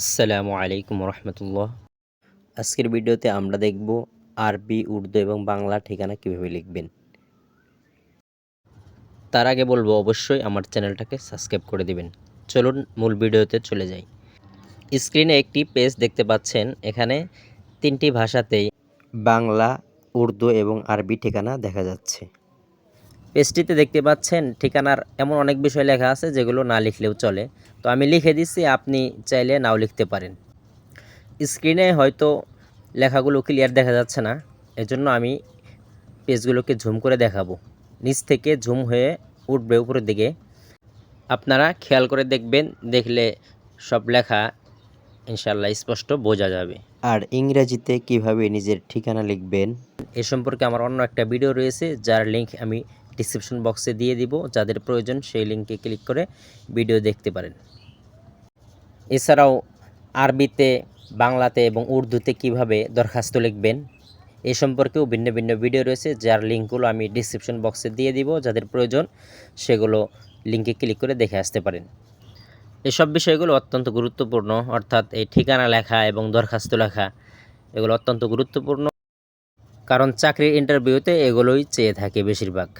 আসসালামু আলাইকুম রহমতুল্লাহ। আজকের ভিডিওতে আমরা দেখব আরবি, উর্দু এবং বাংলা ঠিকানা কীভাবে লিখবেন। তার আগে বলব, অবশ্যই আমার চ্যানেলটাকে সাবস্ক্রাইব করে দিবেন। চলুন মূল ভিডিওতে চলে যাই। স্ক্রিনে একটি পেজ দেখতে পাচ্ছেন। এখানে তিনটি ভাষাতেই বাংলা, উর্দু এবং আরবি ঠিকানা দেখা যাচ্ছে। পেজটিতে দেখতে পাচ্ছেন ঠিকানার এমন অনেক বিষয় লেখা আছে যেগুলো না লিখলেও চলে। তো আমি লিখে দিচ্ছি আপনি চাইলে নাও লিখতে পারেন। স্ক্রিনে হয়তো লেখাগুলো ক্লিয়ার দেখা যাচ্ছে না এজন্য আমি পেজগুলোকে ঝুম করে দেখাবো। নিচ থেকে ঝুম হয়ে উঠবে উপরের দিকে। আপনারা খেয়াল করে দেখবেন দেখলে সব লেখা ইনশাল্লাহ স্পষ্ট বোঝা যাবে। আর ইংরেজিতে কীভাবে নিজের ঠিকানা লিখবেন? এ সম্পর্কে আমার অন্য একটা ভিডিও রয়েছে যার লিঙ্ক আমি ডিসক্রিপশন বক্সে দিয়ে দিব, যাদের প্রয়োজন সেই লিঙ্কে ক্লিক করে ভিডিও দেখতে পারেন। এছাড়াও আরবিতে, বাংলাতে এবং উর্দুতে কীভাবে দরখাস্ত লিখবেন, এ সম্পর্কেও ভিন্ন ভিন্ন ভিডিও রয়েছে, যার লিঙ্কগুলো আমি ডিসক্রিপশন বক্সে দিয়ে দিব, যাদের প্রয়োজন সেগুলো লিঙ্কে ক্লিক করে দেখে আসতে পারেন। এসব বিষয়গুলো অত্যন্ত গুরুত্বপূর্ণ, অর্থাৎ এই ঠিকানা লেখা এবং দরখাস্ত লেখা, এগুলো অত্যন্ত গুরুত্বপূর্ণ, কারণ চাকরির ইন্টারভিউতে এগুলোই চেয়ে থাকে বেশিরভাগ।